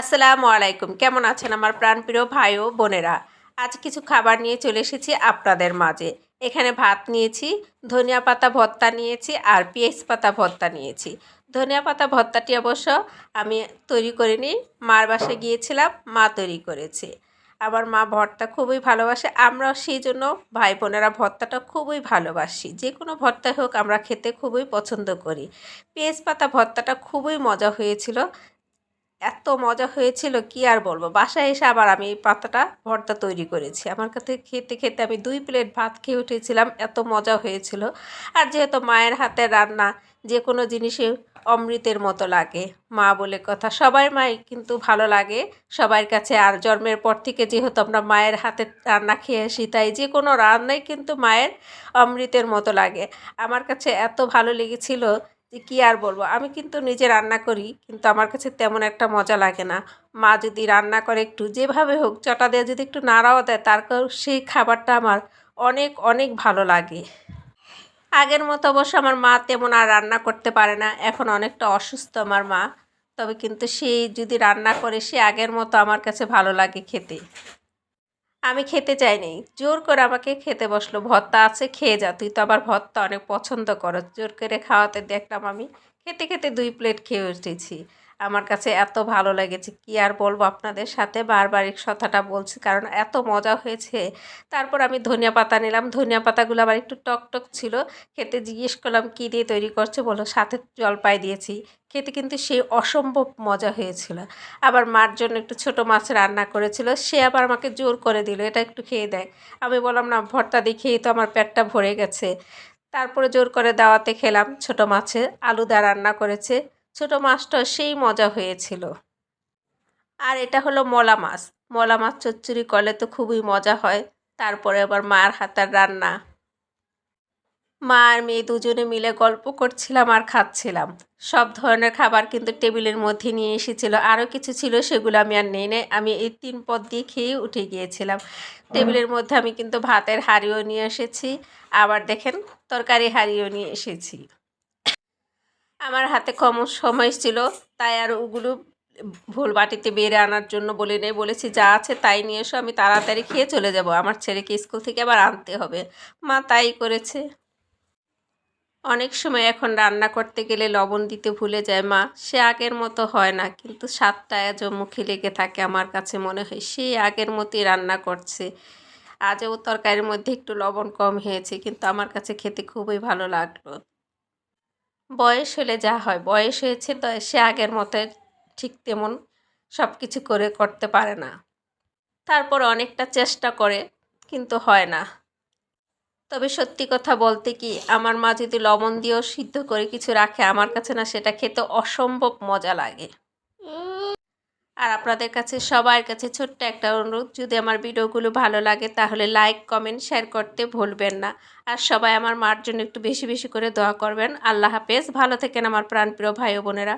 আসসালামু আলাইকুম। কেমন আছেন আমার প্রাণপ্রিয় ভাই ও বোনেরা? আজ কিছু খাবার নিয়ে চলে এসেছি আপনাদের মাঝে। এখানে ভাত নিয়েছি, ধনিয়া পাতা ভর্তা নিয়েছি আর পেঁয়াজ পাতা ভর্তা নিয়েছি। ধনিয়া পাতা ভর্তাটি অবশ্য আমি তৈরি করিনি, মার বাসায় গিয়েছিলাম, মা তৈরি করেছে। আমার মা ভর্তা খুবই ভালোবাসে, আমরাও সেই জন্য ভাই বোনেরা ভর্তাটা খুবই ভালোবাসি। যে কোনো ভর্তা হোক, আমরা খেতে খুবই পছন্দ করি। পেঁয়াজ পাতা ভর্তাটা খুবই মজা হয়েছিল এত মজা হয়েছিল, কি আর বলব? বাসায় এসে আবার আমি এই পাতাটা ভর্তা তৈরি করেছি। আমার কাছে খেতে খেতে আমি দুই প্লেট ভাত খেয়ে উঠেছিলাম, এত মজা হয়েছিল। আর যেহেতু মায়ের হাতে রান্না যে কোনো জিনিসে অমৃতের মতো লাগে, মা বলে কথা। সবাই মাই কিন্তু ভালো লাগে, সবার কাছে। আর জন্মের পর থেকে যেহেতু আমরা মায়ের হাতে রান্না খেয়ে আসি, তাই যে কোনো রান্নাই কিন্তু মায়ের অমৃতের মতো লাগে। আমার কাছে এত ভালো লেগেছিল যে কী আর বলব? আমি কিন্তু নিজে রান্না করি, কিন্তু আমার কাছে তেমন একটা মজা লাগে না। মা যদি রান্না করে একটু, যেভাবে হোক, চটা দিয়ে যদি একটু নাড়াও দেয়, তারপর সেই খাবারটা আমার অনেক অনেক ভালো লাগে। আগের মতো অবশ্য আমার মা তেমন আর রান্না করতে পারে না। এখন অনেকটা অসুস্থ আমার মা। তবে কিন্তু সে যদি রান্না করে, সে আগের মতো আমার কাছে ভালো লাগে খেতে। আমি খেতে চাইনি। জোর করে আমাকে খেতে বসল। ভর্তা আছে, খেয়ে যা। তুই তো আবার ভর্তা অনেক পছন্দ করো জোর করে খাওয়াতে দেখলাম আমি। খেতে খেতে দুই প্লেট খেয়ে উঠেছি। আমার কাছে এত ভালো লেগেছে। কি আর বলব আপনাদের সাথে বারবার এই কথাটা বলছি, কারণ এত মজা হয়েছে। তারপর আমি ধনিয়া পাতা নিলাম। ধনিয়া পাতাগুলো আবার একটু টক টক ছিল। খেতে জিজ্ঞেস করলাম, কী দিয়ে তৈরি করছে? বলো সাথে জলপাই দিয়েছি। খেতে কিন্তু সে অসম্ভব মজা হয়েছিল। আবার মার জন্য একটু ছোট মাছ রান্না করেছিল। সে আবার আমাকে জোর করে দিল, এটা একটু খেয়ে দেয় আমি বললাম, না, ভর্তা দিয়ে খেয়েই তো আমার পেটটা ভরে গেছে। তারপরে জোর করে দাওয়াতে খেলাম ছোট মাছে। আলু দা রান্না করেছে। ছোট মাছটা সেই মজা হয়েছিল। আর এটা হলো মলা মাছ। মলা মাছ চচ্চড়ি করলে তো খুবই মজা হয়। তারপরে আবার মার হাতের রান্না। মা আর মেয়ে দুজনে মিলে গল্প করছিলাম আর খাচ্ছিলাম। সব ধরনের খাবার কিন্তু টেবিলের মধ্যে নিয়ে এসেছিল। আরও কিছু ছিল সেগুলো আমি আর নেই নেই আমি এই তিন পদ দিয়ে খেয়ে উঠে গিয়েছিলাম। টেবিলের মধ্যে আমি কিন্তু ভাতের হাঁড়িও নিয়ে এসেছি। আবার দেখেন, তরকারি হাঁড়িও নিয়ে এসেছি। আমার হাতে কম সময় ছিল, তাই আর ওগুলো ভুল বাটিতে বেড়ে আনার জন্য বলে নেই। বলেছি, যা আছে তাই নিয়ে এসো, আমি তাড়াতাড়ি খেয়ে চলে যাব। আমার ছেলেকে স্কুল থেকে আবার আনতে হবে। মা তাই করেছে। অনেক সময় এখন রান্না করতে গেলে লবণ দিতে ভুলে যায় মা। সে আগের মতো হয় না, কিন্তু স্বাদটা আজও মুখে লেগে থাকে আমার কাছে মনে হয়। সেই আগের মতোই রান্না করছে। আজও তরকারির মধ্যে একটু লবণ কম হয়েছে, কিন্তু আমার কাছে খেতে খুবই ভালো লাগল। বয়স হলে যা হয়, বয়স হয়েছে তো সে আগের মতো ঠিক তেমন সব কিছু করে করতে পারে না। তারপর অনেকটা চেষ্টা করে, কিন্তু হয় না। তবে সত্যি কথা বলতে কি, আমার মা যদি লবণ দিয়েও সিদ্ধ করে কিছু রাখে, আমার কাছে না সেটা খেতে অসম্ভব মজা লাগে। আর আপনাদের কাছে, সবার কাছে ছোট্ট একটা অনুরোধ, যদি আমার ভিডিওগুলো ভালো লাগে তাহলে লাইক কমেন্ট শেয়ার করতে ভুলবেন না। আর সবাই আমার মার জন্য একটু বেশি বেশি করে দোয়া করবেন। আল্লাহ হাফেজ। ভালো থেকেন আমার প্রাণপ্রিয় ভাই বোনেরা।